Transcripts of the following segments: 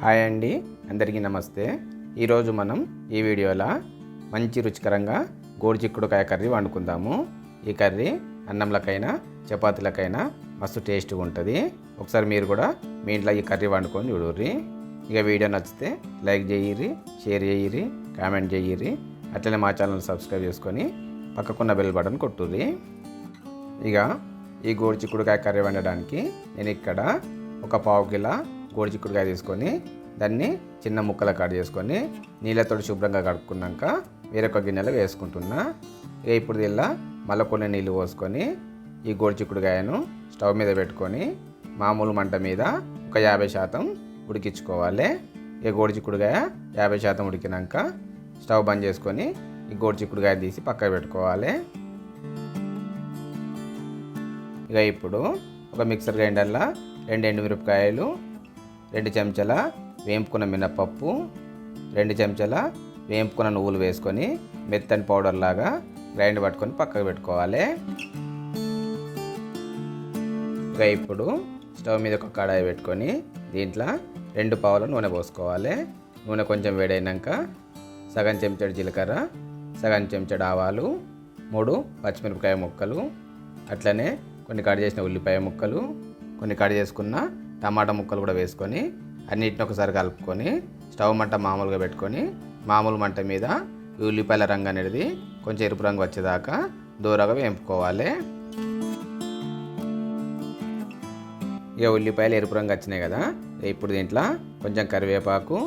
Hi అండి అందరికీ నమస్తే. ఈరోజు మనం ఈ వీడియోలో మంచి రుచికరంగా గోడు చిక్కుడుకాయ కర్రీ వండుకుందాము. ఈ కర్రీ అన్నంలకైనా చపాతీలకైనా మస్తు టేస్ట్గా ఉంటుంది. ఒకసారి మీరు కూడా మీ ఇంట్లో ఈ కర్రీ వండుకొని చూడుర్రి. ఇక వీడియో నచ్చితే లైక్ చేయిర్రి షేర్ చేయిర్రి కామెంట్ చేయిర్రి. అట్లనే మా ఛానల్ సబ్స్క్రైబ్ చేసుకొని పక్కకున్న బెల్ బటన్ కొట్టుర్రి. ఇక ఈ గోడు చిక్కుడుకాయ కర్రీ వండడానికి నేను ఇక్కడ ఒక పావు కిలో కోడి చిక్కుడుకాయ తీసుకొని దాన్ని చిన్న ముక్కలు కట్ చేసుకొని నీళ్ళతో శుభ్రంగా కడుక్కున్నాక వేరొక గిన్నెలో వేసుకుంటున్నా. ఇక ఇప్పుడు దీనిలో మళ్ళీ కొన్ని నీళ్ళు పోసుకొని ఈ గోడి చిక్కుడుకాయను స్టవ్ మీద పెట్టుకొని మామూలు మంట మీద ఒక యాభై శాతం ఉడికించుకోవాలి. ఇక గోడి చిక్కుడుకాయ యాభై శాతం ఉడికినాక స్టవ్ బంద్ చేసుకొని ఈ గోడి చిక్కుడుకాయ తీసి పక్కకు పెట్టుకోవాలి. ఇక ఇప్పుడు ఒక మిక్సర్ గ్రైండర్లో రెండు ఎండుమిరపకాయలు రెండు చెంచాల వేంపుకున్న మినపప్పు రెండు చెంచాల వేంపుకున్న నువ్వులు వేసుకొని మెత్తని పౌడర్ లాగా గ్రైండ్ పట్టుకొని పక్కకు పెట్టుకోవాలి. ఇక ఇప్పుడు స్టవ్ మీద ఒక కడాయి పెట్టుకొని దీంట్లో రెండు పావుల నూనె పోసుకోవాలి. నూనె కొంచెం వేడైనాక సగం చెంచాడు జీలకర్ర సగం చెంచాడు ఆవాలు మూడు పచ్చిమిరపకాయ ముక్కలు అట్లనే కొన్ని కట్ చేసిన ఉల్లిపాయ ముక్కలు కొన్ని కట్ చేసుకున్న టమాటా ముక్కలు కూడా వేసుకొని అన్నిటిని ఒకసారి కలుపుకొని స్టవ్ మంట మామూలుగా పెట్టుకొని మామూలు మంట మీద ఈ ఉల్లిపాయల రంగు అనేది కొంచెం ఎరుపు రంగు వచ్చేదాకా దూరగా వేంపుకోవాలి. ఇక ఉల్లిపాయలు ఎరుపు రంగు వచ్చినాయి కదా ఇప్పుడు దీంట్లో కొంచెం కరివేపాకు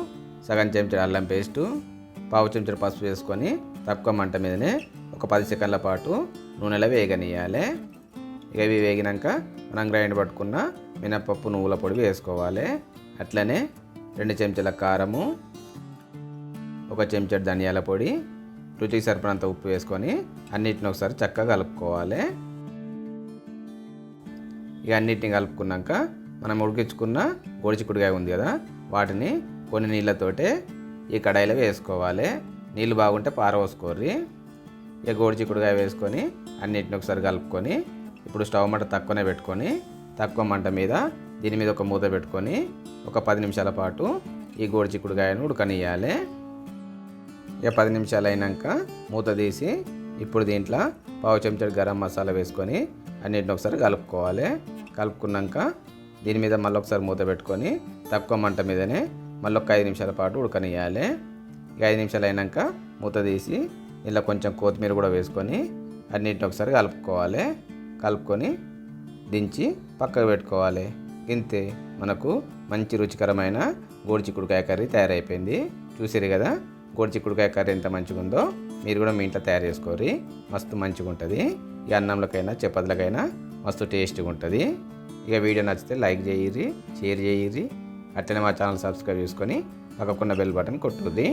సగం చెంచా అల్లం పేస్టు పావు చెంచా పసుపు వేసుకొని తక్కువ మంట మీదనే ఒక పది సెకండ్ల పాటు నూనెలో వేగనియాలి ఇక ఇవి వేగినాక మనం గ్రైండ్ పట్టుకున్న మినపప్పు నువ్వుల పొడి వేసుకోవాలి. అట్లనే రెండు చెంచాల కారము ఒక చెంచాడు ధనియాల పొడి రుచికి సరిపడంత ఉప్పు వేసుకొని అన్నిటిని ఒకసారి చక్కగా కలుపుకోవాలి. ఇక అన్నిటిని కలుపుకున్నాక మనం ఉడికించుకున్న గోడిచిక్కుడుకాయ ఉంది కదా వాటిని కొన్ని నీళ్ళతోటే ఈ కడాయిలో వేసుకోవాలి. నీళ్ళు బాగుంటే పారవోసుకోర్రి ఇక గోడిచిక్కుడుకాయ వేసుకొని అన్నిటిని ఒకసారి కలుపుకొని ఇప్పుడు స్టవ్ మంట తక్కువనే పెట్టుకొని తక్కువ మంట మీద దీని మీద ఒక మూత పెట్టుకొని ఒక పది నిమిషాల పాటు ఈ గోడిచిక్కుడుకాయను ఉడకనియాలి ఇక పది నిమిషాలు అయినాక మూత తీసి ఇప్పుడు దీంట్లో పావు చెంచాడు గరం మసాలా వేసుకొని అన్నిటిని ఒకసారి కలుపుకోవాలి. కలుపుకున్నాక దీని మీద మళ్ళీ ఒకసారి మూత పెట్టుకొని తక్కువ మంట మీదనే మళ్ళీ ఒక ఐదు నిమిషాల పాటు ఉడకనియాలి ఇక ఐదు నిమిషాలు అయినాక మూత తీసి ఇలా కొంచెం కొత్తిమీర కూడా వేసుకొని అన్నిటిని ఒకసారి కలుపుకోవాలి. కలుపుకొని దించి పక్కకు పెట్టుకోవాలి. ఇంతే మనకు మంచి రుచికరమైన గోడి చిక్కుడుకాయ కర్రీ తయారైపోయింది. చూసారు కదా గోడి చిక్కుడుకాయ కర్రీ ఎంత మంచిగా ఉందో మీరు కూడా మీ ఇంట్లో తయారు చేసుకోరి మస్తు మంచిగా ఉంటుంది ఈ అన్నంలకైనా చపాతీలకైనా మస్తు టేస్ట్గా ఉంటుంది ఇక వీడియో నచ్చితే లైక్ చేయిర్రి షేర్ చేయిర్రి. అట్లనే మా ఛానల్ సబ్స్క్రైబ్ చేసుకొని పక్కకున్న బెల్ బటన్ కొట్టుద్ది